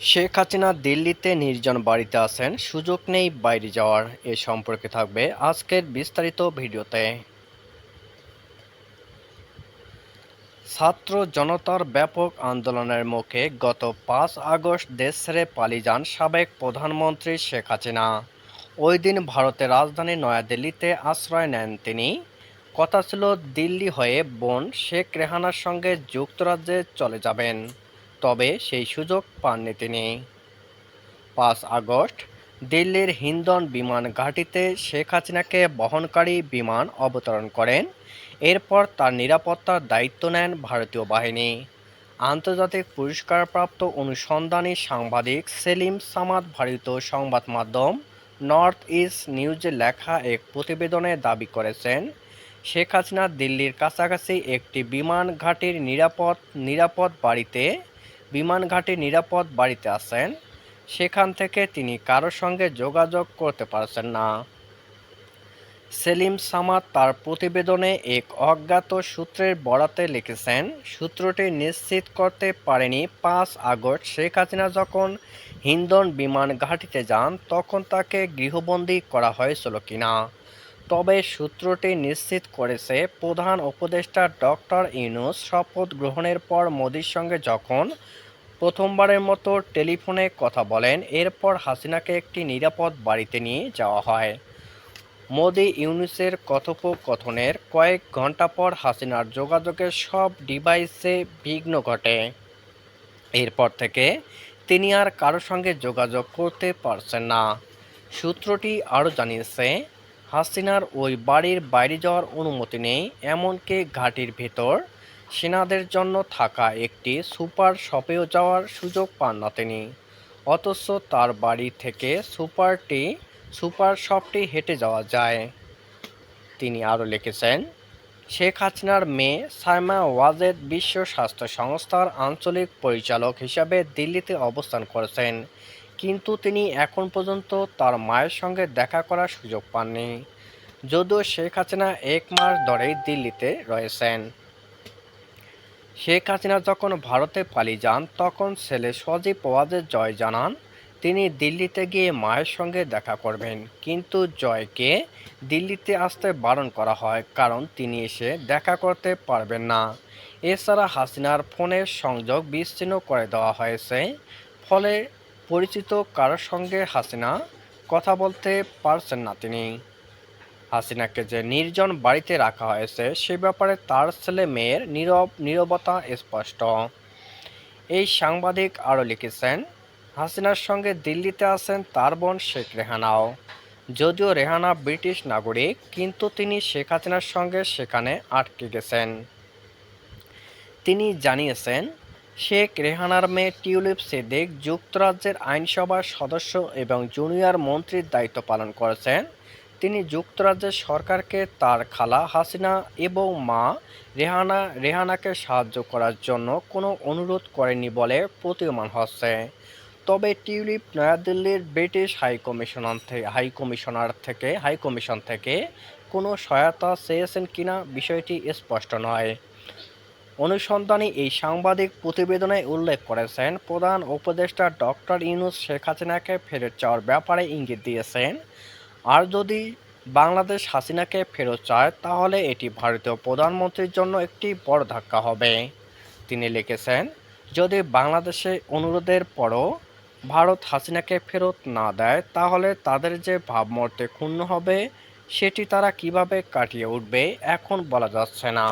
শেখ হাসিনা দিল্লিতে নির্জন বাড়িতে আছেন, সুযোগ নেই বাইরে যাওয়ার। এ সম্পর্কে থাকবে আজকের বিস্তারিত ভিডিওতে। ছাত্র জনতার ব্যাপক আন্দোলনের মুখে গত পাঁচ আগস্ট দেশ ছেড়ে পালিয়ে যান সাবেক প্রধানমন্ত্রী শেখ হাসিনা। ওই দিন ভারতের রাজধানী নয়াদিল্লিতে আশ্রয় নেন তিনি। কথা ছিল দিল্লি হয়ে বোন শেখ রেহানার সঙ্গে যুক্তরাজ্যে চলে যাবেন। তবে সেই সুযোগ পাননি তিনি। পাঁচ আগস্ট, দিল্লির হিন্দন বিমান ঘাঁটিতে শেখ হাসিনাকে বহনকারী বিমান অবতরণ করেন। এরপর তার নিরাপত্তার দায়িত্ব নেন ভারতীয় বাহিনী। আন্তর্জাতিক পুরস্কারপ্রাপ্ত অনুসন্ধানী সাংবাদিক সেলিম সামাদ ভারতীয় সংবাদ মাধ্যম নর্থ ইস্ট নিউজে লেখা এক প্রতিবেদনে দাবি করেছেন, শেখ হাসিনা দিল্লির কাছাকাছি একটি বিমান ঘাঁটির নিরাপদ নিরাপদ বাড়িতে বিমান ঘাঁটির নিরাপদ বাড়িতে আছেন, সেখান থেকে তিনি কারোর সঙ্গে যোগাযোগ করতে পারছেন না। সেলিম সামাদ তার প্রতিবেদনে এক অজ্ঞাত সূত্রের বরাতে লিখেছেন, সূত্রটি নিশ্চিত করতে পারেনি পাঁচ আগস্ট শেখ হাসিনা যখন হিন্দন বিমান ঘাটিতে যান, তখন তাকে গৃহবন্দী করা হয়েছিল কিনা। তবে সূত্রটি নিশ্চিত করেছে, প্রধান উপদেষ্টা ডক্টর ইউনুস শপথ গ্রহণের পর মোদির সঙ্গে যখন প্রথমবারের মতো টেলিফোনে কথা বলেন, এরপর হাসিনাকে একটি নিরাপদ বাড়িতে নিয়ে যাওয়া হয়। মোদি ইউনুসের কথোপকথনের কয়েক ঘণ্টা পর হাসিনার যোগাযোগের সব ডিভাইসে বিঘ্ন ঘটে। এরপর থেকে তিনি আর কারোর সঙ্গে যোগাযোগ করতে পারছেন না। সূত্রটি আরও জানিয়েছে, হাসিনার ওই বাড়ির বাইরে যাওয়ার অনুমতি নেই, এমনকি ঘাটির ভেতর সেনাদের জন্য থাকা একটি সুপার শপেও যাওয়ার সুযোগ পান না তিনি। অথচ তার বাড়ি থেকে সুপারটি সুপার শপটি হেঁটে যাওয়া যায়। তিনি আরও লিখেছেন, শেখ হাসিনার মেয়ে সাইমা ওয়াজেদ বিশ্ব স্বাস্থ্য সংস্থার আঞ্চলিক পরিচালক হিসাবে দিল্লিতে অবস্থান করেছেন। কিন্তু তিনি এখন পর্যন্ত তার মায়ের সঙ্গে দেখা করার সুযোগ পাননি। যদিও শেখ হাসিনা এক মাস ধরেই দিল্লিতে রয়েছেন। শেখ হাসিনা যখন ভারতে পালিয়ে যান, তখন ছেলে সজীব ওয়াজেদ জয় জানান, তিনি দিল্লিতে গিয়ে মায়ের সঙ্গে দেখা করবেন। কিন্তু জয়কে দিল্লিতে আসতে বারণ করা হয়, কারণ তিনি এসে দেখা করতে পারবেন না। এছাড়া হাসিনার ফোনের সংযোগ বিচ্ছিন্ন করে দেওয়া হয়েছে। ফলে পরিচিত কারোর সঙ্গে হাসিনা কথা বলতে পারছেন না তিনি। হাসিনাকে যে নির্জন বাড়িতে রাখা হয়েছে, সে ব্যাপারে তার ছেলে মেয়ের নীরব, নীরবতা স্পষ্ট। এই সাংবাদিক আরও লিখেছেন, হাসিনার সঙ্গে দিল্লিতে আছেন তার বোন শেখ রেহানাও। যদিও রেহানা ব্রিটিশ নাগরিক, কিন্তু তিনি শেখ হাসিনার সঙ্গে সেখানে আটকে গেছেন। তিনি জানিয়েছেন, শেখ রেহানার মেয়ে টিউলিপ সিদ্দিক যুক্তরাজ্যের আইনসভার সদস্য এবং জুনিয়র মন্ত্রীর দায়িত্ব পালন করেছেন। তিনি যুক্তরাজ্যের সরকারকে তার খালা হাসিনা এবং মা রেহানা, রেহানাকে সাহায্য করার জন্য কোনো অনুরোধ করেনি বলে প্রতীয়মান হচ্ছে। তবে টিউলিপ নয়াদিল্লির ব্রিটিশ হাই কমিশনার থেকে হাই কমিশনার থেকে, হাই কমিশন থেকে কোনো সহায়তা চেয়েছেন কিনা বিষয়টি স্পষ্ট নয়। অনুসন্ধানী এই সাংবাদিক প্রতিবেদনে উল্লেখ করেছেন, প্রধান উপদেষ্টা ডক্টর ইউনুস শেখ হাসিনাকে ফেরত চাওয়ার ব্যাপারে ইঙ্গিত দিয়েছেন আর যদি বাংলাদেশ হাসিনাকে ফেরত চায়, তাহলে এটি ভারতীয় প্রধানমন্ত্রীর জন্য একটি বড় ধাক্কা হবে। তিনি লিখেছেন, যদি বাংলাদেশে অনুরোধের পরও ভারত হাসিনাকে ফেরত না দেয়, তাহলে তাদের যে ভাবমর্তে ক্ষুণ্ণ হবে, সেটি তারা কীভাবে কাটিয়ে উঠবে, এখন বলা যাচ্ছে না।